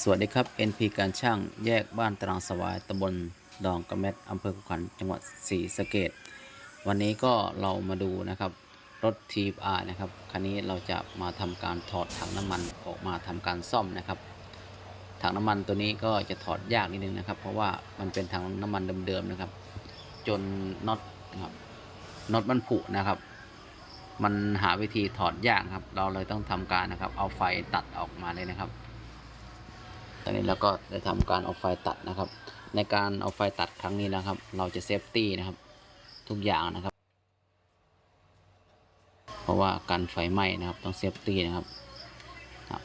สวัสดีครับ NP การช่างแยกบ้านตรางสวายตำบลดองกระเม็ดอำเภอขุขันจังหวัดศรีสะเกดวันนี้ก็เรามาดูนะครับ รถ TFR นะครับ คันนี้เราจะมาทำการถอดถังน้ำมันออกมาทำการซ่อมนะครับ ถังน้ำมันตัวนี้ก็จะถอดยากนิดนึงนะครับ เพราะว่ามันเป็นถังน้ำมันเดิมๆนะครับ จนน็อตนะครับน็อตมันผุนะครับ มันหาวิธีถอดยากครับ เราเลยต้องทำการนะครับ เอาไฟตัดออกมาเลยนะครับ ตอนนี้เราก็ได้ทำการเอาไฟตัดนะครับ ในการเอาไฟตัดครั้งนี้นะครับ เราจะเซฟตี้นะครับทุกอย่างนะครับ เพราะว่าการไฟไหม้นะครับต้องเซฟตี้นะครับ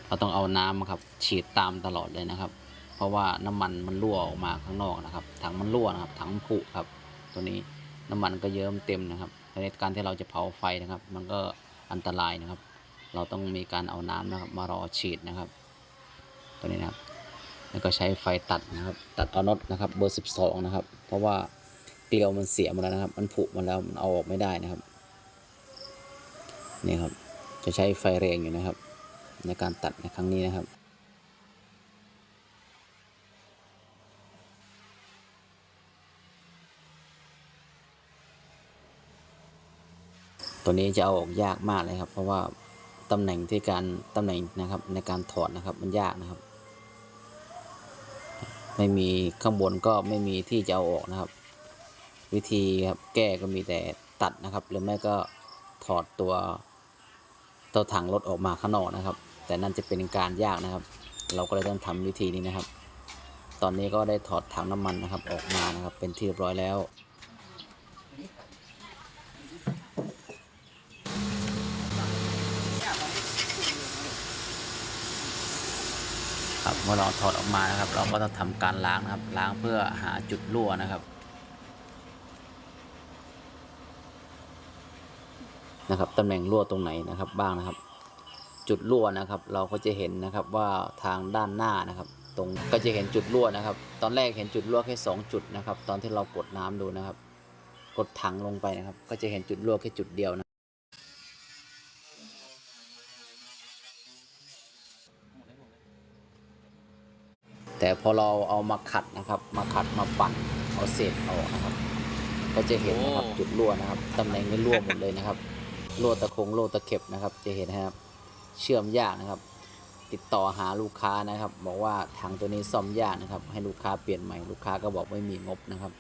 เราต้องเอาน้ำครับฉีดตามตลอดเลยนะครับ เพราะว่าน้ำมันมันรั่วออกมาข้างนอกนะครับถังมันรั่วนะครับถังผุครับ ตัวนี้น้ำมันก็เยิ้มเต็มนะครับในการที่เราจะเผาไฟนะครับ มันก็อันตรายนะครับ เราต้องมีการเอาน้ำนะครับมารอฉีดนะครับ ตัวนี้นะครับ แล้วก็ใช้ไฟตัดนะครับ ตัดเอาน็อตนะครับ เบอร์ 12 นะครับ เพราะว่าเกลียวมันเสียหมดแล้วนะครับ มันผุหมาแล้วมันเอาออกไม่ได้นะครับนี่ครับจะใช้ไฟแรงอยู่นะครับ ในการตัดในครั้งนี้นะครับตัวนี้จะเอาออกยากมากเลยครับ เพราะว่าตำแหน่งที่การตำแหน่งนะครับในการถอดนะครับมันยากนะครับ ไม่มีข้างบนก็ไม่มีที่จะเอาออกนะครับ วิธีครับแก้ก็มีแต่ตัดนะครับ หรือไม่ก็ถอดตัวตัวถังรถออกมาข้างนอกนะครับ แต่นั่นจะเป็นการยากนะครับ เราก็เลยต้องทำวิธีนี้นะครับ ตอนนี้ก็ได้ถอดถังน้ำมันนะครับออกมานะครับ เป็นที่เรียบร้อยแล้ว ครับเมื่อเราถอดออกมานะครับ เราก็ต้องทำการล้างนะครับ ล้างเพื่อหาจุดรั่วนะครับนะครับตำแหน่งรั่วตรงไหนนะครับบ้างนะครับ จุดรั่วนะครับ เราก็จะเห็นนะครับว่าทางด้านหน้านะครับ ตรงก็จะเห็นจุดรั่วนะครับ ตอนแรกเห็นจุดรั่วแค่สองจุดนะครับ ตอนที่เรากดน้ำดูนะครับ กดถังลงไปนะครับ ก็จะเห็นจุดรั่วแค่จุดเดียวนะ แต่พอเราเอามาขัดนะครับ มาขัดมาปั่นเอาเศษออกนะครับ ก็จะเห็นนะครับโอ้จุดรั่วนะครับตำแหน่งนี้รั่วหมดเลยนะครับรั่วตะคงรั่วตะเข็บนะครับ จะเห็นนะครับ เชื่อมยากนะครับ ติดต่อหาลูกค้านะครับ บอกว่าถังตัวนี้ซ่อมยากนะครับ ให้ลูกค้าเปลี่ยนใหม่ลูกค้าก็บอกไม่มีงบนะครับ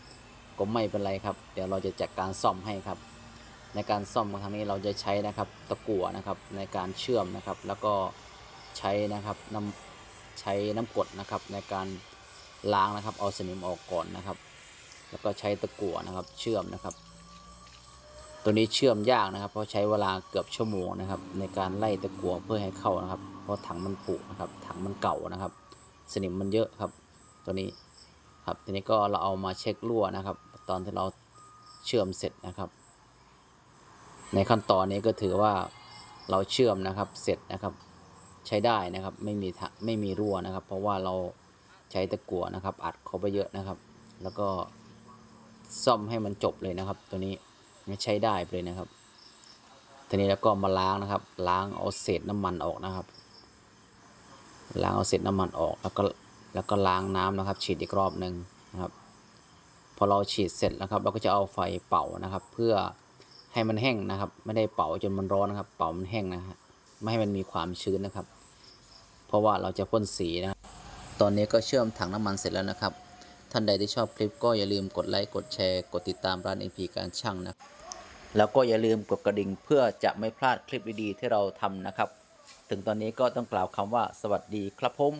ก็ไม่เป็นไรครับ เดี๋ยวเราจะจัดการซ่อมให้ครับ ในการซ่อมครั้งนี้เราจะใช้นะครับ ตะกั่วนะครับในการเชื่อมนะครับ แล้วก็ใช้นะครับน้ำ ใช้น้ำกดนะครับในการล้างนะครับ เอาสนิมออกก่อนนะครับ แล้วก็ใช้ตะกั่วนะครับ เชื่อมนะครับ ตัวนี้เชื่อมยากนะครับ เพราะใช้เวลาเกือบชั่วโมงนะครับ ในการไล่ตะกั่วเพื่อให้เข้านะครับ เพราะถังมันผุนะครับ ถังมันเก่านะครับ สนิมมันเยอะครับ ตัวนี้ครับทีนี้ก็เราเอามาเช็ครั่วนะครับ ตอนที่เราเชื่อมเสร็จนะครับ ในขั้นตอนนี้ก็ถือว่าเราเชื่อมนะครับเสร็จนะครับ ใช้ได้นะครับ ไม่มีทะไม่มีรั่วนะครับ เพราะว่าเราใช้ตะกั่วนะครับ อัดเข้าไปเยอะนะครับ แล้วก็ซ่อมให้มันจบเลยนะครับ ตัวนี้ใช้ได้เลยนะครับทีนี้แล้วก็มาล้างนะครับ ล้างเอาเศษน้ำมันออกนะครับ ล้างเอาเศษน้ำมันออกแล้วก็แล้วก็ล้างน้ำนะครับ ฉีดอีกรอบหนึ่งนะครับพอเราฉีดเสร็จนะครับ เราก็จะเอาไฟเป่านะครับ เพื่อให้มันแห้งนะครับ ไม่ได้เป่าจนมันร้อนนะครับ เป่ามันแห้งนะฮะ ไม่ให้มันมีความชื้นนะครับ เพราะว่าเราจะพ่นสีนะตอนนี้ก็เชื่อมถังน้ำมันเสร็จแล้วนะครับ ท่านใดที่ชอบคลิปก็อย่าลืมกดไลค์กดแชร์กดติดตามร้าน NP การช่างนะแล้วก็อย่าลืมกดกระดิ่งเพื่อจะไม่พลาดคลิปดีๆที่เราทำนะครับ ถึงตอนนี้ก็ต้องกล่าวคำว่าสวัสดีครับผม